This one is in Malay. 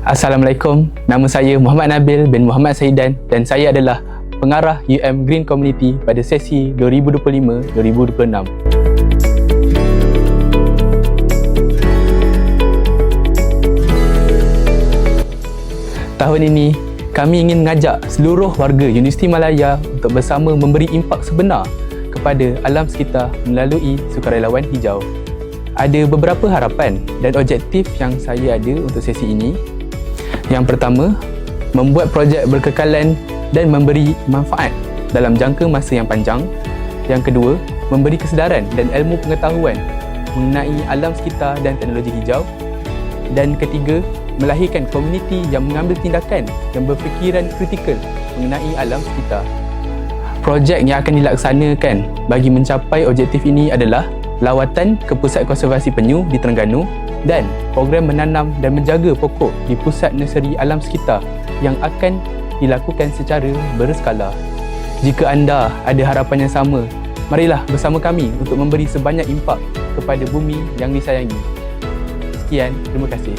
Assalamualaikum, nama saya Muhammad Nabil bin Muhammad Saidan dan saya adalah pengarah UM Green Community pada sesi 2025-2026. Tahun ini, kami ingin mengajak seluruh warga Universiti Malaya untuk bersama memberi impak sebenar kepada alam sekitar melalui sukarelawan hijau. Ada beberapa harapan dan objektif yang saya ada untuk sesi ini. Yang pertama, membuat projek berkekalan dan memberi manfaat dalam jangka masa yang panjang. Yang kedua, memberi kesedaran dan ilmu pengetahuan mengenai alam sekitar dan teknologi hijau. Dan ketiga, melahirkan komuniti yang mengambil tindakan yang berfikiran kritikal mengenai alam sekitar. Projek yang akan dilaksanakan bagi mencapai objektif ini adalah lawatan ke Pusat Konservasi Penyu di Terengganu dan program menanam dan menjaga pokok di Pusat Nursery Alam Sekitar yang akan dilakukan secara berskala. Jika anda ada harapan yang sama, marilah bersama kami untuk memberi sebanyak impak kepada bumi yang disayangi. Sekian, terima kasih.